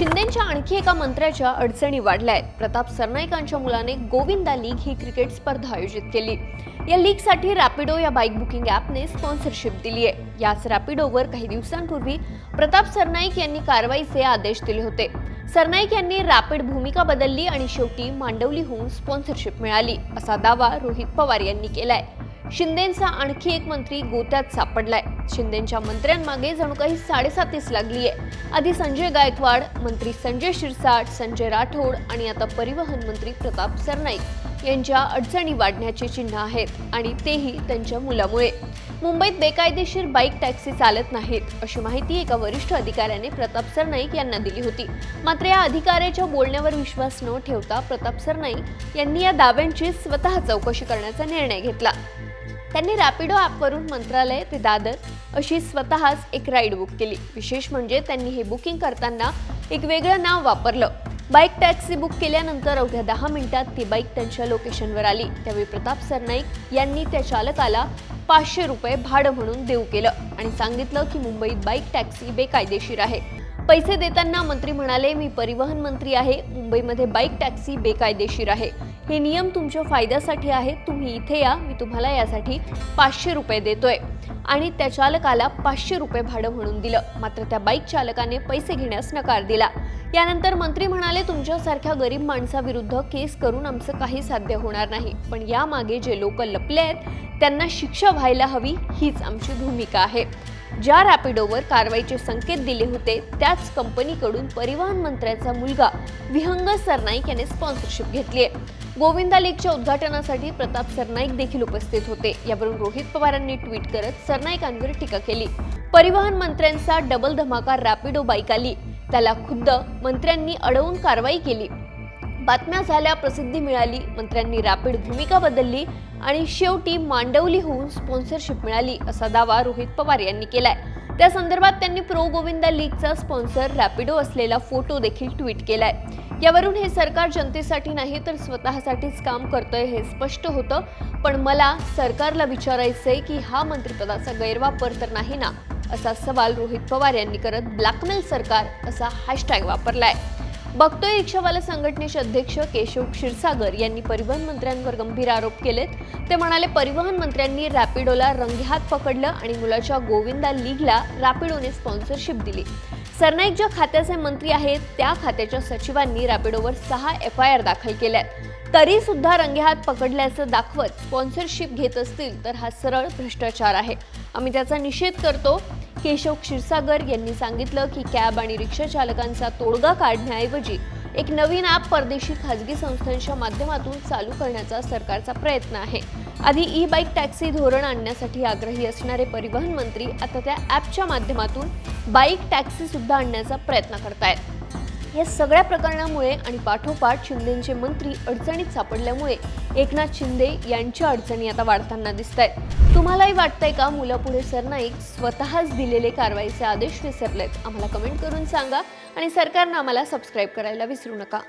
शिंदेच्या आणखी एका मंत्र्याच्या अडचणी वाढल्या आहेत. प्रताप सरनाईकांच्या मुलाने गोविंदा लीग ही क्रिकेट स्पर्धा आयोजित केली. या लीगसाठी रॅपिडो या बाईक बुकिंग ॲपने स्पॉन्सरशिप दिली आहे. याच रॅपिडोवर काही दिवसांपूर्वी प्रताप सरनाईक यांनी कारवाईचे आदेश दिले होते. सरनाईक यांनी रॅपिड भूमिका बदलली आणि शेवटी मांडवलीहून स्पॉन्सरशिप मिळाली असा दावा रोहित पवार यांनी केलाय. शिंदेचा आणखी एक मंत्री गोत्यात सापडलाय. शिंदेच्या मंत्र्यांमागे जणू काही साडेसातीस लागली आहे आधी संजय गायकवाड मंत्री संजय शिरसाट संजय राठोड आणि आता परिवहन मंत्री प्रताप सरनाईक यांच्या अडचणी वाढण्याची चिन्ह आहेत आणि तेही त्यांच्या मुलामुळे. मुंबईत बेकायदेशीर बाईक टॅक्सी चालत नाहीत अशी माहिती एका वरिष्ठ अधिकाऱ्याने प्रताप सरनाईक यांना दिली होती. मात्र या अधिकाऱ्याच्या बोलण्यावर विश्वास न ठेवता प्रताप सरनाईक यांनी या दाव्यांची स्वतः चौकशी करण्याचा निर्णय घेतला. त्यांनी रॅपिडो ॲपवरून मंत्रालय ते दादर अशी स्वतःच एक राईड बुक केली. विशेष म्हणजे त्यांनी हे बुकिंग करताना एक वेगळं नाव वापरलं. बाईक टॅक्सी बुक केल्यानंतर अवघ्या दहा मिनिटात ती बाईक त्यांच्या लोकेशनवर आली. त्यावेळी प्रताप सरनाईक यांनी त्या चालकाला पाचशे रुपये भाडं म्हणून देऊ केलं आणि सांगितलं की मुंबईत बाईक टॅक्सी बेकायदेशीर आहे. पैसे देताना मंत्री म्हणाले मी परिवहन मंत्री आहे. मुंबईमध्ये बाईक टॅक्सी बेकायदेशीर आहे. हे नियम तुमच्या फायद्यासाठी आहेत. तुम्ही इथे या. मी तुम्हाला यासाठी पाचशे रुपये देतोय. आणि त्या चालकाला पाचशे रुपये भाडं म्हणून दिलं. मात्र त्या बाईक चालकाने पैसे घेण्यास नकार दिला. यानंतर मंत्री म्हणाले तुमच्यासारख्या गरीब माणसाविरुद्ध केस करून आमचं काही साध्य होणार नाही. पण यामागे जे लोक लपले आहेत त्यांना शिक्षा व्हायला हवी हीच आमची भूमिका आहे. ज्या रॅपिडोवर कारवाईचे संकेत दिले होते त्याच कंपनीकडून परिवहन मंत्र्याचा मुलगा विहंग सरनाईक याने स्पॉन्सरशिप घेतली आहे गोविंदा लीगच्या उद्घाटनासाठी प्रताप सरनाईक देखील उपस्थित होते. यावरून रोहित पवारांनी ट्विट करत सरनाईकांवर टीका केली. परिवहन मंत्र्यांचा डबल धमाका रॅपिडो बाईक आली. त्याला खुद्द मंत्र्यांनी अडवून कारवाई केली. बातम्या झाल्या प्रसिद्धी मिळाली मंत्र्यांनी रॅपिड भूमिका बदलली आणि शेवटी मांडवली होऊन स्पॉन्सरशिप मिळाली असा दावा रोहित पवार यांनी केलाय. त्या संदर्भात त्यांनी प्रो गोविंदा लीगचा स्पॉन्सर रॅपिडो असलेला फोटो देखील ट्विट केलाय. यावरून हे सरकार जनतेसाठी नाही तर स्वतःसाठीच काम करतंय हे स्पष्ट होतं. पण मला सरकारला विचारायचंय की हा मंत्रिपदाचा गैरवापर तर नाही ना? असा सवाल रोहित पवार यांनी करत ब्लॅकमेल सरकार असा हॅशटॅग वापरलाय. बघतोय रिक्षावाला संघटनेचे अध्यक्ष केशव क्षीरसागर यांनी परिवहन मंत्र्यांवर गंभीर आरोप केलेत. ते म्हणाले परिवहन मंत्र्यांनी रॅपिडोला रंगेहात पकडलं आणि मुलाच्या गोविंदा लीगला रॅपिडोने स्पॉन्सरशिप दिली. सरनाईक ज्या खात्याचे मंत्री आहेत त्या खात्याच्या सचिवांनी रॅपिडोवर सहा एफ आय आर दाखल केल्यात. तरी सुद्धा रंगेहात पकडल्याचं दाखवत स्पॉन्सरशिप घेत असतील तर हा सरळ भ्रष्टाचार आहे. आम्ही त्याचा निषेध करतो. केशव क्षीरसागर यांनी सांगितलं की कॅब आणि रिक्षा चालकांचा तोडगा काढण्याऐवजी एक नवीन ॲप परदेशी खाजगी संस्थांच्या माध्यमातून चालू करण्याचा सरकारचा प्रयत्न आहे. आधी ई बाईक टॅक्सी धोरण आणण्यासाठी आग्रही असणारे परिवहन मंत्री आता त्या ॲपच्या माध्यमातून बाईक टॅक्सी सुद्धा आणण्याचा प्रयत्न करतायत. या सगळ्या प्रकरणामुळे आणि पाठोपाठ शिंदेचे मंत्री अडचणीत सापडल्यामुळे एकनाथ शिंदे यांच्या अडचणी आता वाढताना दिसत आहेत तुम्हालाही वाटतंय का मुलापुढे सरनाईक स्वतःच दिलेले कारवाईचे आदेश विसरलेत? आम्हाला कमेंट करून सांगा आणि सरकारनं आम्हाला सबस्क्राईब करायला विसरू नका.